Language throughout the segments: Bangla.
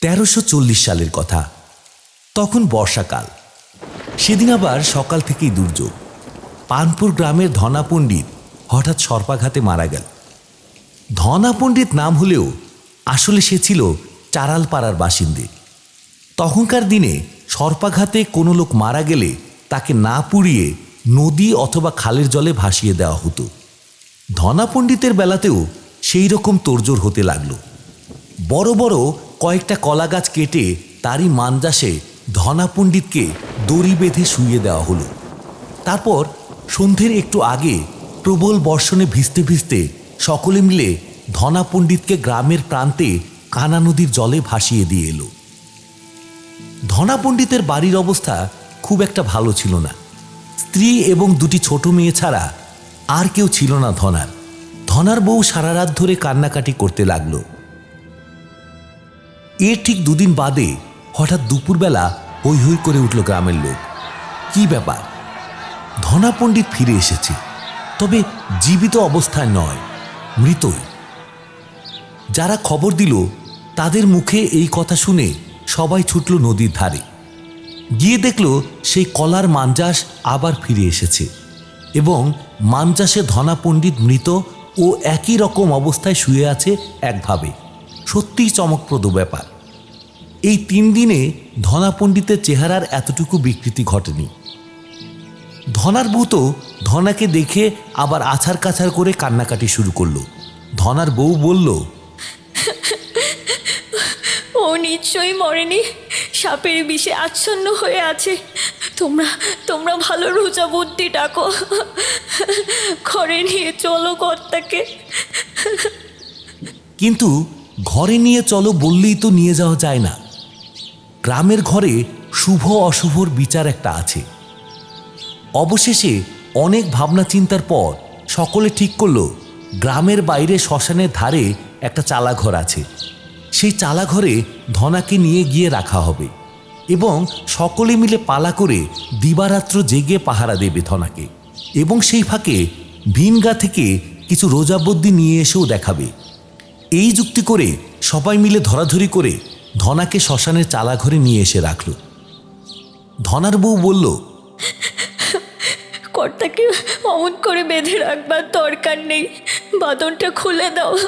তেরোশো সালের কথা। তখন বর্ষাকাল। সেদিন আবার সকাল থেকেই দুর্যোগ। পানপুর গ্রামের ধনা পণ্ডিত হঠাৎ সর্পাঘাতে মারা গেল। ধনা পণ্ডিত নাম হলেও আসলে সে ছিল চারালপাড়ার বাসিন্দে। তখনকার দিনে সর্পাঘাতে কোনো লোক মারা গেলে তাকে না পুড়িয়ে নদী অথবা খালের জলে ভাসিয়ে দেওয়া হতো। ধনা পণ্ডিতের বেলাতেও সেই রকম তোড়জোড় হতে লাগল। বড় বড় কয়েকটা কলা গাছ কেটে তারই মানজাসে ধনা পণ্ডিতকে দড়ি বেঁধে শুইয়ে দেওয়া হলো। তারপর সন্ধ্যের একটু আগে প্রবল বর্ষণে ভিজতে ভিজতে সকলে মিলে ধনা পণ্ডিতকে গ্রামের প্রান্তে কানা নদীর জলে ভাসিয়ে দিয়ে এলো। ধনা পণ্ডিতের বাড়ির অবস্থা খুব একটা ভালো ছিল না। স্ত্রী এবং দুটি ছোট মেয়ে ছাড়া আর কেউ ছিল না ধনার। ধনার বউ সারা রাত ধরে কান্নাকাটি করতে লাগল। এর ঠিক দুদিন বাদে হঠাৎ দুপুরবেলা হৈ হৈ করে উঠল গ্রামের লোক। কি ব্যাপার? ধনা পণ্ডিত ফিরে এসেছে। তবে জীবিত অবস্থায় নয়, মৃতই। যারা খবর দিল, তাদের মুখে এই কথা শুনে সবাই ছুটল নদীর ধারে। গিয়ে দেখল সেই কলার মাঞ্জাস আবার ফিরে এসেছে এবং মাঞ্জাসে ধনা পণ্ডিত মৃত ও একই রকম অবস্থায় শুয়ে আছে একভাবে। সত্যিই চমকপ্রদ ব্যাপার। এই তিন দিনে ধনা পণ্ডিতের চেহারার এতটুকু বিকৃতি ঘটেনি। ধনার বউ তো ধনাকে দেখে আবার আছার কাছার করে কান্নাকাটি শুরু করল। ধনার বউ বলল ও নিশ্চয়ই মরেনি। সাপের বিষে আচ্ছন্ন হয়ে আছে। তোমরা তোমরা ভালো রোজা বুদ্ধি ডাকো। ঘরে নিয়ে চলো কর্তাকে। কিন্তু ঘরে নিয়ে চলো বললেই তো নিয়ে যাওয়া যায় না। গ্রামের ঘরে শুভ অশুভর বিচার একটা আছে। অবশেষে অনেক ভাবনা চিন্তার পর সকলে ঠিক করল, গ্রামের বাইরে শ্মশানের ধারে একটা চালাঘর আছে। সেই চালাঘরে ধনাকে নিয়ে গিয়ে রাখা হবে এবং সকলে মিলে পালা করে দিবারাত্র জেগে পাহারা দেবে ধনাকে এবং সেই ফাঁকে ভিনগা থেকে কিছু রোজাবদ্দি নিয়ে এসেও দেখাবে। এই যুক্তি করে সবাই মিলে ধরাধরি করে ধনাকে শ্মশানের চালাঘরে নিয়ে এসে রাখল। ধনার বউ বলল কর্তাকে অমন করে বেঁধে রাখবার দরকার নেই। বাদনটা খুলে দাও।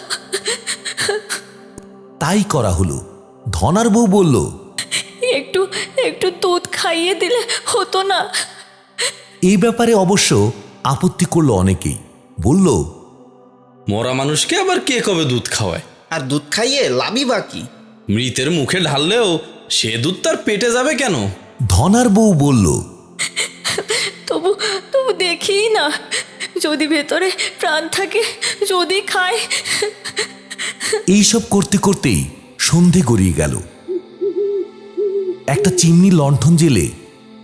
তাই করা হলো। ধনার বউ বলল একটু একটু দুধ খাইয়ে দিলে হতো না। এই ব্যাপারে অবশ্য আপত্তি করল অনেকেই। বলল মরা মানুষকে আবার কে কবে দুধ খাওয়ায়? আর দুধ খাইয়ে লাভই বাকি মৃতের মুখে ঢাললেও সে দুধ তার পেটে যাবে কেন? ধনার বউ বলল তবু তবু দেখি না। যদি ভেতরে প্রাণ থাকে যদি খায়। এইসব করতে করতেই সন্ধে গড়িয়ে গেল। একটা চিমনি লণ্ঠন জেলে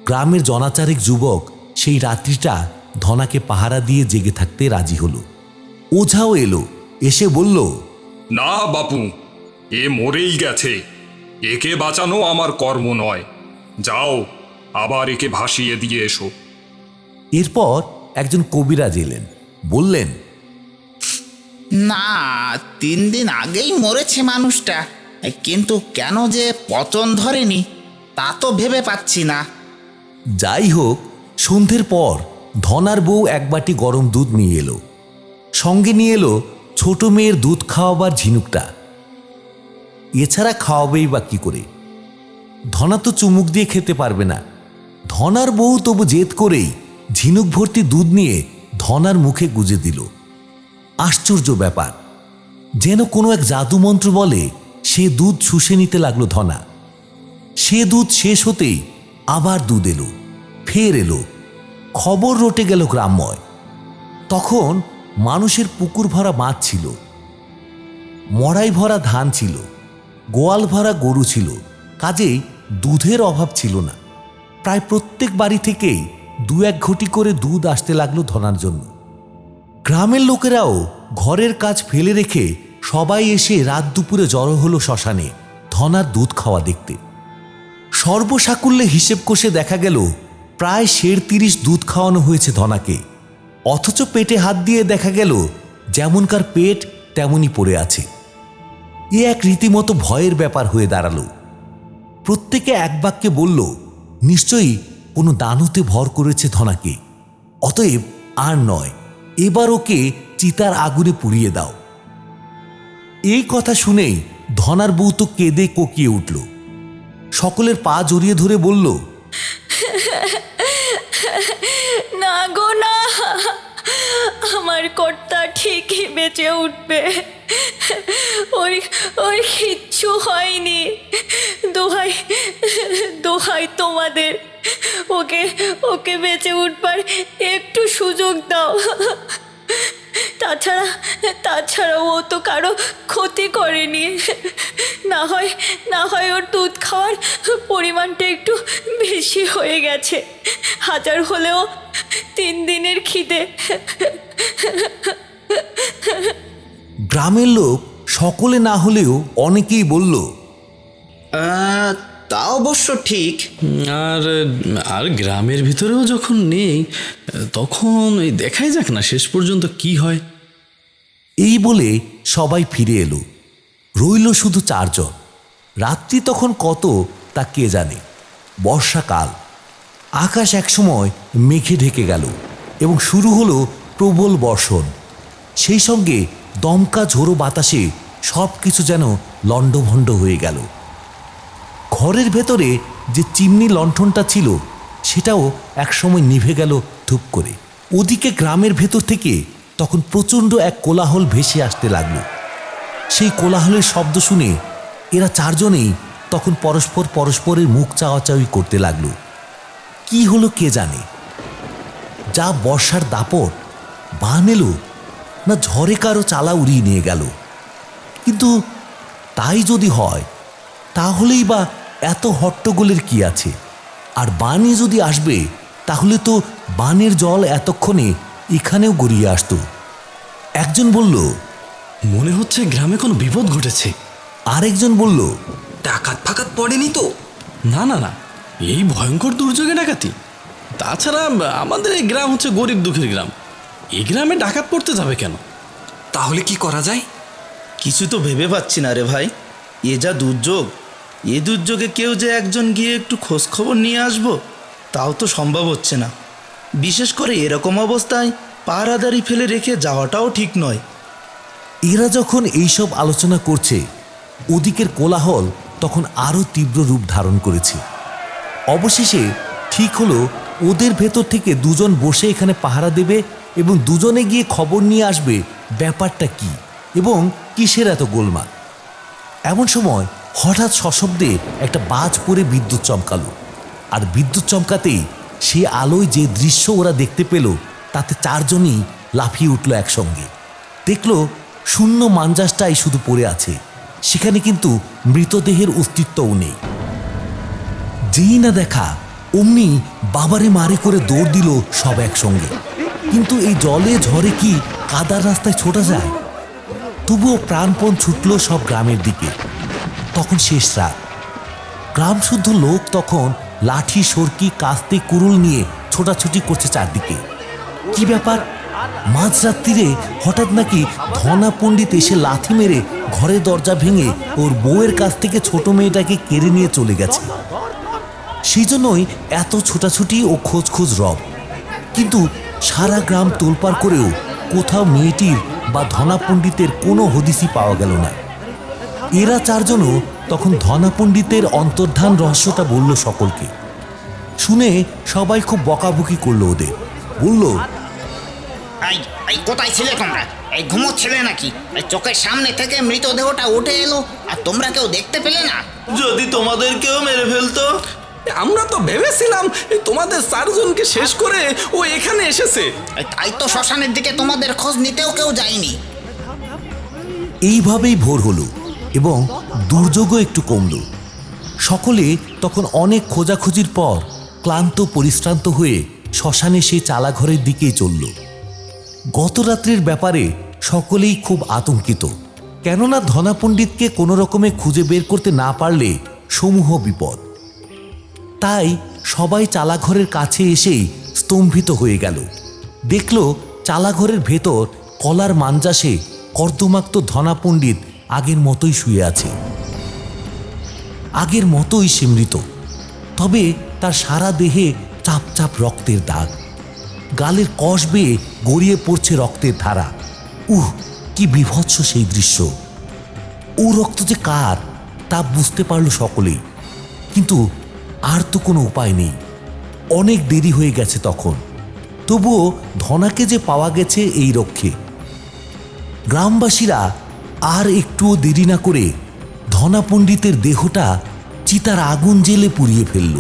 গ্রামের জনাচারেক যুবক সেই রাত্রিটা ধনাকে পাহারা দিয়ে জেগে থাকতে রাজি হলো। ওঝাও এলো এসে বলল না বাপু এ মরেই গেছে। একে বাঁচানো আমার কর্ম নয়। যাও আবার একে ভাসিয়ে দিয়ে এসো। এরপর একজন কবিরাজ এলেন। বললেন না তিন দিন আগেই মরেছে মানুষটা। কিন্তু কেন যে পচন ধরেনি তা তো ভেবে পাচ্ছি না। যাই হোক সন্ধ্যের পর ধনার বউ এক বাটি গরম দুধ নিয়ে এলো। সঙ্গে নিয়ে এলো ছোট মেয়ের দুধ খাওয়াবার ঝিনুকটা। এছাড়া খাওয়াবেই বা কি করে? ধনা তো চুমুক দিয়ে খেতে পারবে না। ধনার বউ তবু জেদ করেই ঝিনুক ভর্তি দুধ নিয়ে ধনার মুখে গুজে দিল। আশ্চর্য ব্যাপার। যেন কোনো এক জাদুমন্ত্র বলে, সে দুধ শুষে নিতে লাগল ধনা। সে দুধ শেষ হতেই আবার দুধ এলো, ফের এলো। খবর রটে গেল গ্রাম্যয়। তখন মানুষের পুকুর ভরা মাছ ছিল। মড়াই ভরা ধান ছিল। গোয়াল ভরা গরু ছিল, কাজেই দুধের অভাব ছিল না। প্রায় প্রত্যেক বাড়ি থেকেই দু এক ঘটি করে দুধ আসতে লাগল ধনার জন্য। গ্রামের লোকেরাও ঘরের কাজ ফেলে রেখে সবাই এসে রাত দুপুরে জড়ো হলো শ্মশানে ধনার দুধ খাওয়া দেখতে। সর্বসাকুল্যে হিসেব কষে দেখা গেল, প্রায় শের তিরিশ দুধ খাওয়ানো হয়েছে ধনাকে। অথচ পেটে হাত দিয়ে দেখা গেল, যেমনকার পেট তেমনই পড়ে আছে। এ এক রীতিমতো ভয়ের ব্যাপার হয়ে দাঁড়াল। প্রত্যেকে এক বাক্যে বলল, নিশ্চয়ই কোনো দানতে ভর করেছে ধনাকে, অতএব আর নয়, এবার ওকে চিতার আগুনে পুড়িয়ে দাও। এই কথা শুনেই ধনার বউ তো কেঁদে কোকিয়ে উঠল। সকলের পা জড়িয়ে ধরে বলল, না গো, না। আমার কর্তা ঠিকই বেঁচে উঠবে। ওর ওর কিচ্ছু হয়নি। দোহাই দোহাই তোমাদের। ওকে ওকে বেঁচে উঠবার একটু সুযোগ দাও। তাছাড়া তাছাড়া ও তো কারও ক্ষতি করেনি। না হয় না হয় ওর দুধ খাওয়ার পরিমাণটা একটু বেশি হয়ে গেছে। হাজার হলেও তিন দিনের খিদে। গ্রামের লোক সকলে না হলেও অনেকেই বলল তা অবশ্য ঠিক। আর আর গ্রামের ভিতরেও যখন নেই তখন এই দেখাই যাক না শেষ পর্যন্ত কি হয়। এই বলে সবাই ফিরে এলো। রইল শুধু চারজন। রাত্রি তখন কত তা কে জানে। বর্ষাকাল। আকাশ একসময় মেঘে ঢেকে গেল এবং শুরু হলো প্রবল বর্ষণ। সেই সঙ্গে দমকা ঝোড়ো বাতাসে সব কিছু যেন লণ্ডভণ্ড হয়ে গেল। ঘরের ভেতরে যে চিমনি লণ্ঠনটা ছিল, সেটাও একসময় নিভে গেল ধূপ করে। ওদিকে গ্রামের ভেতর থেকে তখন প্রচণ্ড এক কোলাহল ভেসে আসতে লাগল। সেই কোলাহলের শব্দ শুনে এরা চারজনেই তখন পরস্পর পরস্পরের মুখ চাওয়াচাওয়ি করতে লাগল। কি হলো কে জানে? যা বর্ষার দাপট, বান এলো না ঝড়ে কারও চালা উড়িয়ে নিয়ে গেল। কিন্তু তাই যদি হয় তাহলেই বা এত হট্টগোলের কি আছে? আর বানই যদি আসবে তাহলে তো বানের জল এতক্ষণে এখানেও গড়িয়ে আসতো। একজন বলল মনে হচ্ছে গ্রামে কোনো বিপদ ঘটেছে। আরেকজন বলল ডাকাত ফাকাত পড়েনি তো? না না না এই ভয়ঙ্কর দুর্যোগে ডাকাতি। তাছাড়া আমাদের এই গ্রাম হচ্ছে গরিব দুঃখের গ্রাম। এই গ্রামে ডাকাত পড়তে যাবে কেন? তাহলে কি করা যায়? কিছু তো ভেবে পাচ্ছি না রে ভাই। এ যা দুর্যোগ এ দুর্যোগে কেউ যে একজন গিয়ে একটু খোঁজখবর নিয়ে আসব তাও তো সম্ভব হচ্ছে না। বিশেষ করে এরকম অবস্থায় পাহারাদারি ফেলে রেখে যাওয়াটাও ঠিক নয়। এরা যখন এইসব আলোচনা করছে ওদিকের কোলাহল তখন আরও তীব্র রূপ ধারণ করেছে। অবশেষে ঠিক হলো ওদের ভেতর থেকে দুজন বসে এখানে পাহারা দেবে এবং দুজনে গিয়ে খবর নিয়ে আসবে ব্যাপারটা কি এবং কিসের এত গোলমাল। এমন সময় হঠাৎ সশব্দে একটা বাজ পড়ে বিদ্যুৎ চমকালো। আর বিদ্যুৎ চমকাতেই সে আলোয় যে দৃশ্য ওরা দেখতে পেল, তাতে চারজনই লাফিয়ে উঠল একসঙ্গে। দেখল শূন্য মাঞ্জাসটাই শুধু পড়ে আছে, সেখানে কিন্তু মৃতদেহের অস্তিত্বও নেই। যেই না দেখা, অমনি বাবারে মারে করে দৌড় দিল সব একসঙ্গে। কিন্তু এই জলে ঝড়ে কি কাদার রাস্তায় ছোটা যায়? তবুও প্রাণপণ ছুটল সব গ্রামের দিকে। তখন শেষ রাত। গ্রাম শুদ্ধ লোক তখন লাঠি, সরকি, কাস্তে, কুরুল নিয়ে ছোটাছুটি করছে চারদিকে। কি ব্যাপার? মাঝরাত্রিরে হঠাৎ নাকি ধনা পণ্ডিত এসে লাথি মেরে ঘরের দরজা ভেঙে ওর বউয়ের কাছ থেকে ছোট মেয়েটাকে কেড়ে নিয়ে চলে গেছে। সেই জন্যই এত ছোটাছুটি ও খোঁজ খোঁজ রব। কিন্তু সারা গ্রাম তোলপার করেও কোথাও মেয়েটির বা ধনা পণ্ডিতের কোনো হদিসই পাওয়া গেল না। এরা চারজনও তখন ধনা পণ্ডিতের অন্তর্ধান রহস্যটা বলল সকলকে। শুনে সবাই খুব বকাবকি করল ওদের। বলল কোথায় ছিলে তোমরা? এই ঘুমোচ্ছিলে নাকি? চোখের সামনে থেকে মৃতদেহটা উঠে এলো আর তোমরা কেউ দেখতে পেলে না? যদি তোমাদেরকেও মেরে ফেলতো। আমরা তো ভেবেছিলাম তোমাদের চারজনকে শেষ করে ও এখানে এসেছে। তাই তো শ্মশানের দিকে তোমাদের খোঁজ নিতেও কেউ যায়নি। এইভাবেই ভোর হলো এবং দুর্যোগও একটু কমল। সকলে তখন অনেক খোঁজাখুঁজির পর ক্লান্ত পরিশ্রান্ত হয়ে শ্মশানে সেই চালাঘরের দিকেই চলল। গত রাত্রির ব্যাপারে সকলেই খুব আতঙ্কিত কেননা ধনা পণ্ডিতকে কোনো রকমে খুঁজে বের করতে না পারলে সমূহ বিপদ। তাই সবাই চালাঘরের কাছে এসেই স্তম্ভিত হয়ে গেল। দেখল চালাঘরের ভেতর কলার মাঞ্জাসে কর্দমাক্ত ধনা পণ্ডিত আগের মতোই শুয়ে আছে। আগের মতোই সে মৃত। তবে তার সারা দেহে চাপ চাপ রক্তের দাগ। গালের কষ বেয়ে গড়িয়ে পড়ছে রক্তের ধারা। উহ, কি বিভৎস সেই দৃশ্য। ও রক্ত যে কার, তা বুঝতে পারল সকলেই। কিন্তু আর তো কোনো উপায় নেই। অনেক দেরি হয়ে গেছে তখন। তবুও ধনাকে যে পাওয়া গেছে এই রক্ষে। গ্রামবাসীরা আর একটুও দেরি না করে ধনা পণ্ডিতের দেহটা চিতার আগুন জেলে পুড়িয়ে ফেলল।